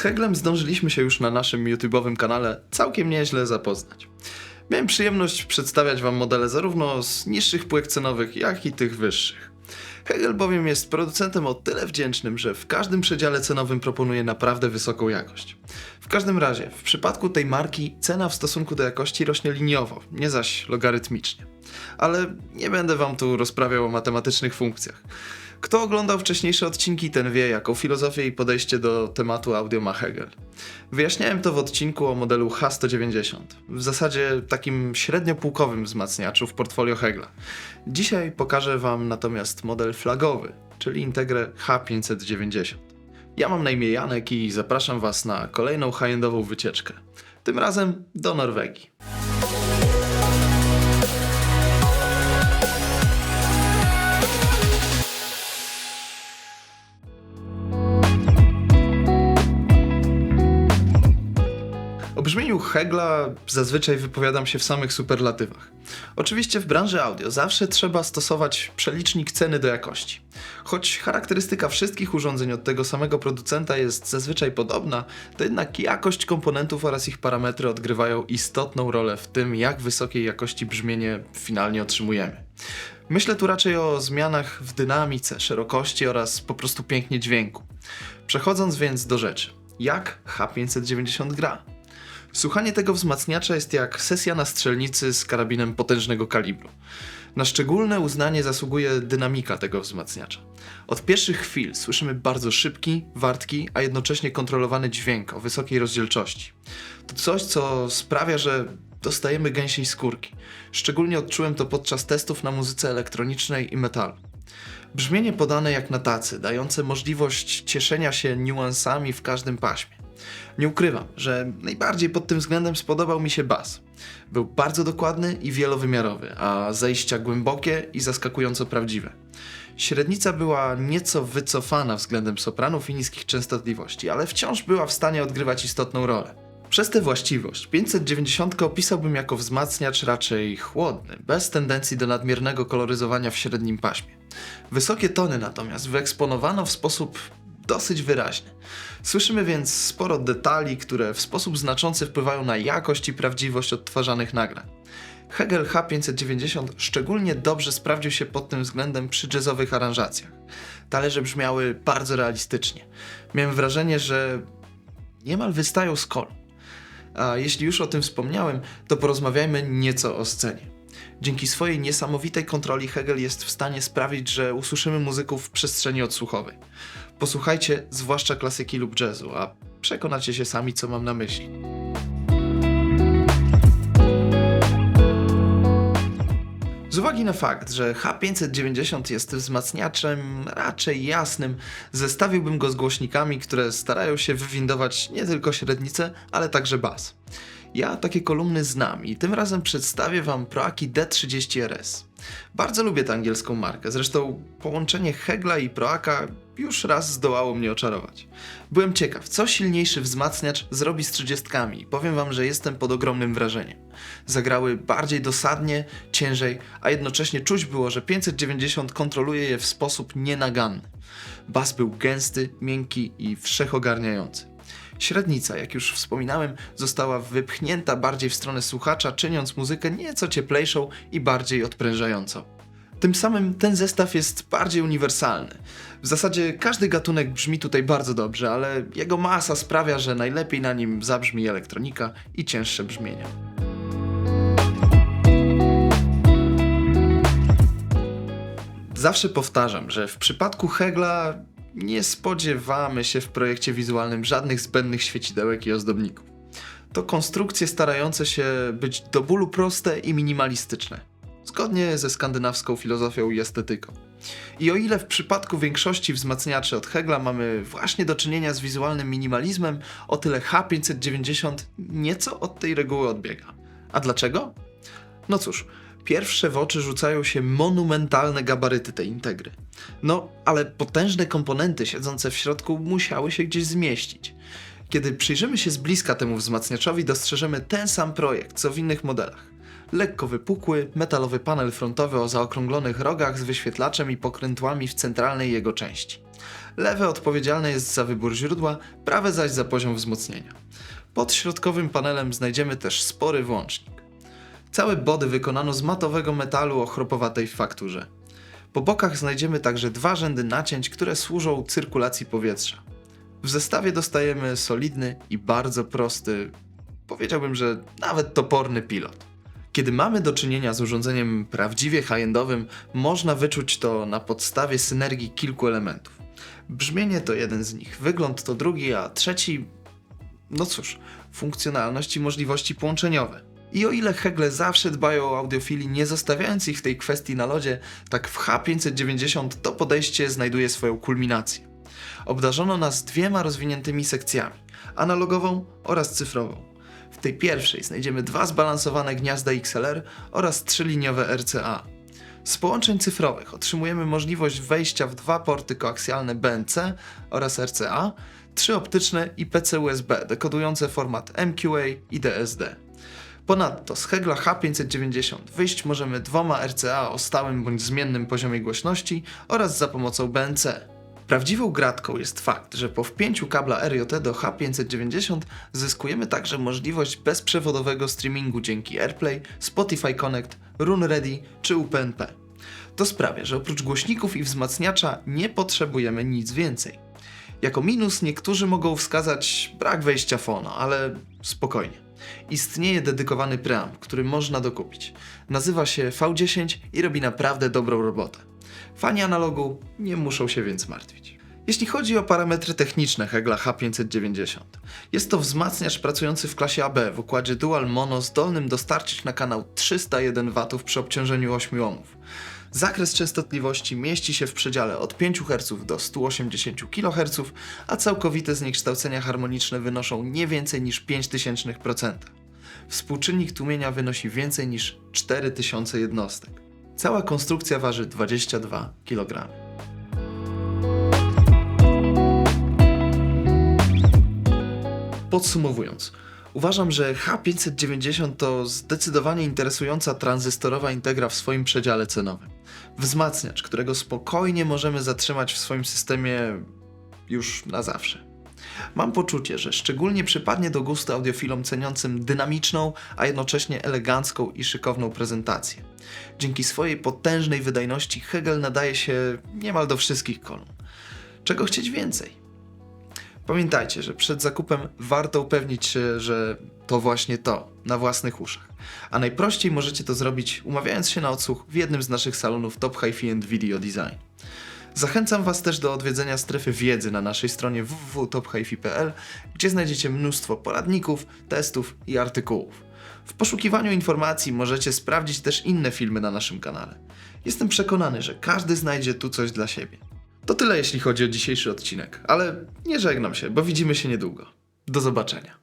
Z Heglem zdążyliśmy się już na naszym YouTube'owym kanale całkiem nieźle zapoznać. Miałem przyjemność przedstawiać Wam modele zarówno z niższych półek cenowych, jak i tych wyższych. Hegel bowiem jest producentem o tyle wdzięcznym, że w każdym przedziale cenowym proponuje naprawdę wysoką jakość. W każdym razie, w przypadku tej marki cena w stosunku do jakości rośnie liniowo, nie zaś logarytmicznie. Ale nie będę Wam tu rozprawiał o matematycznych funkcjach. Kto oglądał wcześniejsze odcinki, ten wie, jaką filozofię i podejście do tematu audio ma Hegel. Wyjaśniałem to w odcinku o modelu H190, w zasadzie takim średniopółkowym wzmacniaczu w portfolio Hegla. Dzisiaj pokażę Wam natomiast model flagowy, czyli Integrę H590. Ja mam na imię Janek i zapraszam Was na kolejną high-endową wycieczkę. Tym razem do Norwegii. Brzmieniu Hegla zazwyczaj wypowiadam się w samych superlatywach. Oczywiście w branży audio zawsze trzeba stosować przelicznik ceny do jakości. Choć charakterystyka wszystkich urządzeń od tego samego producenta jest zazwyczaj podobna, to jednak jakość komponentów oraz ich parametry odgrywają istotną rolę w tym, jak wysokiej jakości brzmienie finalnie otrzymujemy. Myślę tu raczej o zmianach w dynamice, szerokości oraz po prostu pięknie dźwięku. Przechodząc więc do rzeczy. Jak H590 gra? Słuchanie tego wzmacniacza jest jak sesja na strzelnicy z karabinem potężnego kalibru. Na szczególne uznanie zasługuje dynamika tego wzmacniacza. Od pierwszych chwil słyszymy bardzo szybki, wartki, a jednocześnie kontrolowany dźwięk o wysokiej rozdzielczości. To coś, co sprawia, że dostajemy gęsiej skórki. Szczególnie odczułem to podczas testów na muzyce elektronicznej i metalu. Brzmienie podane jak na tacy, dające możliwość cieszenia się niuansami w każdym paśmie. Nie ukrywam, że najbardziej pod tym względem spodobał mi się bas. Był bardzo dokładny i wielowymiarowy, a zejścia głębokie i zaskakująco prawdziwe. Średnica była nieco wycofana względem sopranów i niskich częstotliwości, ale wciąż była w stanie odgrywać istotną rolę. Przez tę właściwość 590 opisałbym jako wzmacniacz raczej chłodny, bez tendencji do nadmiernego koloryzowania w średnim paśmie. Wysokie tony natomiast wyeksponowano w sposób dosyć wyraźny. Słyszymy więc sporo detali, które w sposób znaczący wpływają na jakość i prawdziwość odtwarzanych nagrań. Hegel H590 szczególnie dobrze sprawdził się pod tym względem przy jazzowych aranżacjach. Talerze brzmiały bardzo realistycznie. Miałem wrażenie, że niemal wystają z kolu. A jeśli już o tym wspomniałem, to porozmawiajmy nieco o scenie. Dzięki swojej niesamowitej kontroli Hegel jest w stanie sprawić, że usłyszymy muzyków w przestrzeni odsłuchowej. Posłuchajcie zwłaszcza klasyki lub jazzu, a przekonacie się sami, co mam na myśli. Z uwagi na fakt, że H590 jest wzmacniaczem raczej jasnym, zestawiłbym go z głośnikami, które starają się wywindować nie tylko średnicę, ale także bas. Ja takie kolumny znam i tym razem przedstawię Wam Proaki D30 RS. Bardzo lubię tę angielską markę, zresztą połączenie Hegla i Proaka już raz zdołało mnie oczarować. Byłem ciekaw, co silniejszy wzmacniacz zrobi z 30 i powiem Wam, że jestem pod ogromnym wrażeniem. Zagrały bardziej dosadnie, ciężej, a jednocześnie czuć było, że 590 kontroluje je w sposób nienaganny. Bas był gęsty, miękki i wszechogarniający. Średnica, jak już wspominałem, została wypchnięta bardziej w stronę słuchacza, czyniąc muzykę nieco cieplejszą i bardziej odprężającą. Tym samym ten zestaw jest bardziej uniwersalny. W zasadzie każdy gatunek brzmi tutaj bardzo dobrze, ale jego masa sprawia, że najlepiej na nim zabrzmi elektronika i cięższe brzmienia. Zawsze powtarzam, że w przypadku Hegla nie spodziewamy się w projekcie wizualnym żadnych zbędnych świecidełek i ozdobników. To konstrukcje starające się być do bólu proste i minimalistyczne, zgodnie ze skandynawską filozofią i estetyką. I o ile w przypadku większości wzmacniaczy od Hegla mamy właśnie do czynienia z wizualnym minimalizmem, o tyle H590 nieco od tej reguły odbiega. A dlaczego? No cóż, pierwsze w oczy rzucają się monumentalne gabaryty tej integry. No, ale potężne komponenty siedzące w środku musiały się gdzieś zmieścić. Kiedy przyjrzymy się z bliska temu wzmacniaczowi, dostrzeżemy ten sam projekt, co w innych modelach. lekko wypukły, metalowy panel frontowy o zaokrąglonych rogach z wyświetlaczem i pokrętłami w centralnej jego części. Lewe odpowiedzialne jest za wybór źródła, prawe zaś za poziom wzmocnienia. Pod środkowym panelem znajdziemy też spory włącznik. Całe body wykonano z matowego metalu o chropowatej fakturze. Po bokach znajdziemy także dwa rzędy nacięć, które służą cyrkulacji powietrza. W zestawie dostajemy solidny i bardzo prosty, powiedziałbym, że nawet toporny pilot. Kiedy mamy do czynienia z urządzeniem prawdziwie high-endowym, można wyczuć to na podstawie synergii kilku elementów. Brzmienie to jeden z nich, wygląd to drugi, a trzeci, no cóż, funkcjonalność i możliwości połączeniowe. I o ile Hegle zawsze dbają o audiofili, nie zostawiając ich w tej kwestii na lodzie, tak w H590 to podejście znajduje swoją kulminację. Obdarzono nas dwiema rozwiniętymi sekcjami, analogową oraz cyfrową. W tej pierwszej znajdziemy dwa zbalansowane gniazda XLR oraz trzyliniowe RCA. Z połączeń cyfrowych otrzymujemy możliwość wejścia w dwa porty koaksjalne BNC oraz RCA, trzy optyczne i PC USB dekodujące format MQA i DSD. Ponadto z Hegla H590 wyjść możemy dwoma RCA o stałym bądź zmiennym poziomie głośności oraz za pomocą BNC. Prawdziwą gratką jest fakt, że po wpięciu kabla RJT do H590 zyskujemy także możliwość bezprzewodowego streamingu dzięki AirPlay, Spotify Connect, Run Ready czy UPnP. To sprawia, że oprócz głośników i wzmacniacza nie potrzebujemy nic więcej. Jako minus niektórzy mogą wskazać brak wejścia fono, ale spokojnie. Istnieje dedykowany preamp, który można dokupić. Nazywa się V10 i robi naprawdę dobrą robotę. Fani analogu nie muszą się więc martwić. Jeśli chodzi o parametry techniczne Hegla H590, jest to wzmacniacz pracujący w klasie AB w układzie Dual Mono zdolnym dostarczyć na kanał 301 W przy obciążeniu 8 ohmów. Zakres częstotliwości mieści się w przedziale od 5 Hz do 180 kHz, a całkowite zniekształcenia harmoniczne wynoszą nie więcej niż 0,005%. Współczynnik tłumienia wynosi więcej niż 4000 jednostek. Cała konstrukcja waży 22 kg. Podsumowując, uważam, że H590 to zdecydowanie interesująca tranzystorowa integra w swoim przedziale cenowym. Wzmacniacz, którego spokojnie możemy zatrzymać w swoim systemie już na zawsze. Mam poczucie, że szczególnie przypadnie do gustu audiofilom ceniącym dynamiczną, a jednocześnie elegancką i szykowną prezentację. Dzięki swojej potężnej wydajności Hegel nadaje się niemal do wszystkich kolumn. Czego chcieć więcej? Pamiętajcie, że przed zakupem warto upewnić się, że to właśnie to, na własnych uszach. A najprościej możecie to zrobić umawiając się na odsłuch w jednym z naszych salonów Top Hi-Fi and Video Design. Zachęcam Was też do odwiedzenia strefy wiedzy na naszej stronie www.tophifi.pl, gdzie znajdziecie mnóstwo poradników, testów i artykułów. W poszukiwaniu informacji możecie sprawdzić też inne filmy na naszym kanale. Jestem przekonany, że każdy znajdzie tu coś dla siebie. To tyle jeśli chodzi o dzisiejszy odcinek, ale nie żegnam się, bo widzimy się niedługo. Do zobaczenia.